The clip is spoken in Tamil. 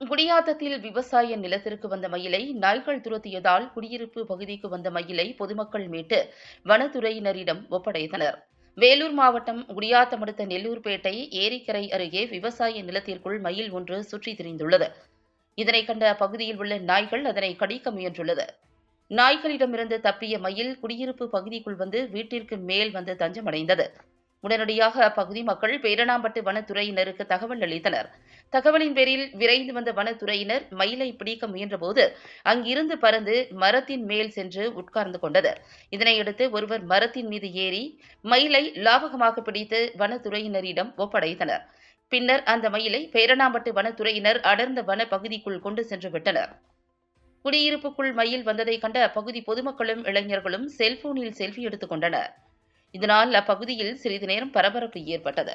குடியாத்தத்தில் விவசாய நிலத்திற்கு வந்த மயிலை நாய்கள் துரத்தியதால் குடியிருப்பு பகுதிக்கு வந்த மயிலை பொதுமக்கள் மீட்டு வனத்துறையினரிடம் ஒப்படைத்தனர். வேலூர் மாவட்டம் குடியாத்தம் அடுத்த நெல்லூர்பேட்டை ஏரிக்கரை அருகே விவசாய நிலத்திற்குள் மயில் ஒன்று சுற்றி திரிந்துள்ளது. இதனை கண்ட பகுதியில் உள்ள நாய்கள் அதனை கடிக்க முயன்றுள்ளது. நாய்களிடமிருந்து தப்பிய மயில் குடியிருப்பு பகுதிக்குள் வந்து வீட்டிற்கு மேல் வந்து தஞ்சமடைந்தது. உடனடியாக அப்பகுதி மக்கள் பேரணாம்பட்டு வனத்துறையினருக்கு தகவல் அளித்தனர். தகவலின் பேரில் விரைந்து வந்த வனத்துறையினர் மயிலை பிடிக்க முயன்றபோது அங்கிருந்து பறந்து மரத்தின் மேல் சென்று உட்கார்ந்து கொண்டது. இதனையடுத்து ஒருவர் மரத்தின் மீது ஏறி மயிலை லாபகமாக பிடித்து வனத்துறையினரிடம் ஒப்படைத்தனர். பின்னர் அந்த மயிலை பேரணாம்பட்டு வனத்துறையினர் அடர்ந்த வன பகுதிக்குள் கொண்டு சென்று விட்டனர். குடியிருப்புக்குள் மயில் வந்ததை கண்ட அப்பகுதி பொதுமக்களும் இளைஞர்களும் செல்போனில் செல்ஃபி எடுத்துக் கொண்டனர். இதனால் அப்பகுதியில் சிறிது நேரம் பரபரப்பு ஏற்பட்டது.